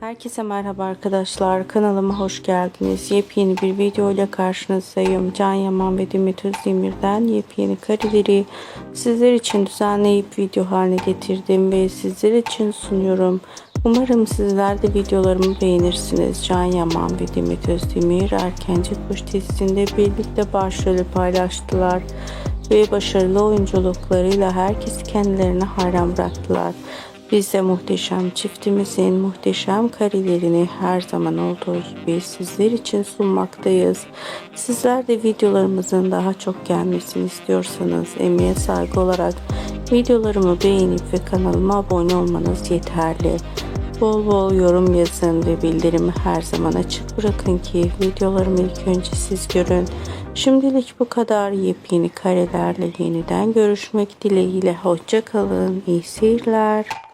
Herkese merhaba arkadaşlar. Kanalıma hoş geldiniz. Yepyeni bir video ile karşınızdayım. Can Yaman ve Demet Özdemir'den yepyeni kareleri sizler için düzenleyip video haline getirdim ve sizler için sunuyorum. Umarım sizler de videolarımı beğenirsiniz. Can Yaman ve Demet Özdemir Erkenci Kuş dizisinde birlikte başrolü paylaştılar ve başarılı oyunculuklarıyla herkesi kendilerine hayran bıraktılar. Biz de muhteşem çiftimizin muhteşem karelerini her zaman olduğu gibi sizler için sunmaktayız. Sizler de videolarımızın daha çok gelmesini istiyorsanız emeğe saygı olarak videolarımı beğenip ve kanalıma abone olmanız yeterli. Bol bol yorum yazın ve bildirimi her zaman açık bırakın ki videolarımı ilk önce siz görün. Şimdilik bu kadar yepyeni karelerle yeniden görüşmek dileğiyle. Hoşça kalın. İyi seyirler.